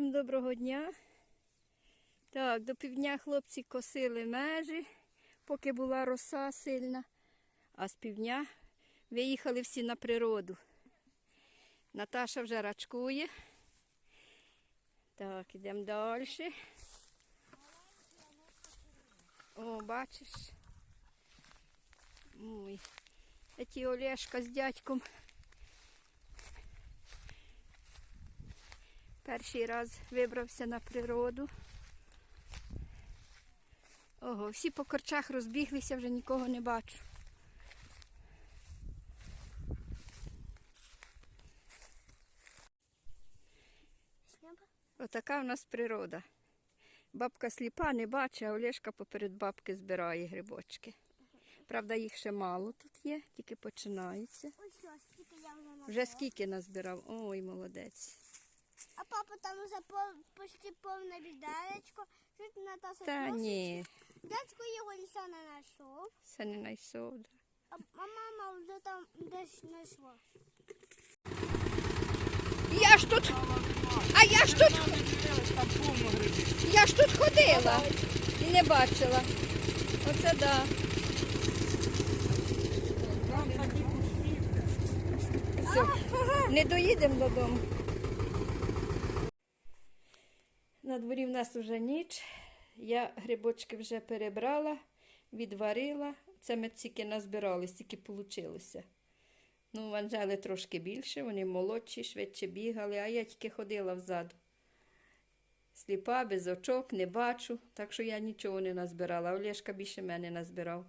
Всім доброго дня. Так, до півдня хлопці косили межі, поки була роса сильна, а з півдня виїхали всі на природу. Наташа вже рачкує. Так, йдемо далі. О, бачиш. Ой, ті Олешка з дядьком Перший раз вибрався на природу. Ого, всі по корчах розбіглися, вже нікого не бачу. Отака в нас природа. Бабка сліпа не бачить, а Олешка поперед бабки збирає грибочки. Правда, їх ще мало тут є, тільки починається. Ось що, скільки я вже. Вже скільки назбирав? Ой, молодець. А папа там уже по, почти повне відеречко. Чуть Наташа Та ні, Дядько його ніса не знайшов. це не найсов. да. А, а мама вже там десь знайшла. Я ж тут. А я ж тут. Я ж тут ходила і не бачила. Оце да. Все, не доїдемо додому. На дворі в нас вже ніч. Я грибочки вже перебрала, відварила. Це ми тільки назбирали, стільки вийшло. Ну, в Анжели трошки більше, вони молодші, швидше бігали, а я тільки ходила взаду. Сліпа, без очок, не бачу, так що я нічого не назбирала. Олешка більше мене назбирав.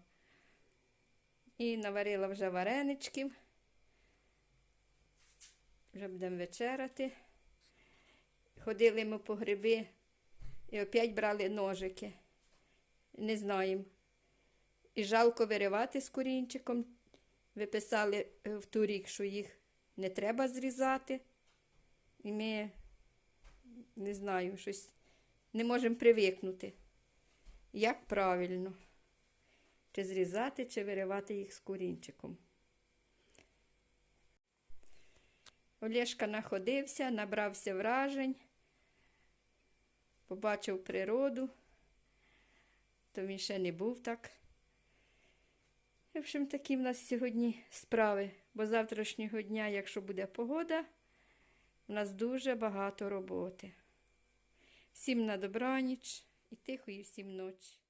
І наварила вже вареничків. Вже будемо вечеряти. Ходили ми по гриби і опять брали ножики. Не знаємо. І жалко виривати з корінчиком. Виписали е, в торік, що їх не треба зрізати. І ми, не знаю, щось не можемо привикнути. Як правильно? Чи зрізати, чи виривати їх з корінчиком. Олешка находився, набрався вражень, побачив природу, то він ще не був так. В общем, такі в нас сьогодні справи, бо завтрашнього дня, якщо буде погода, у нас дуже багато роботи. Всім на добраніч і тихої всім ночі.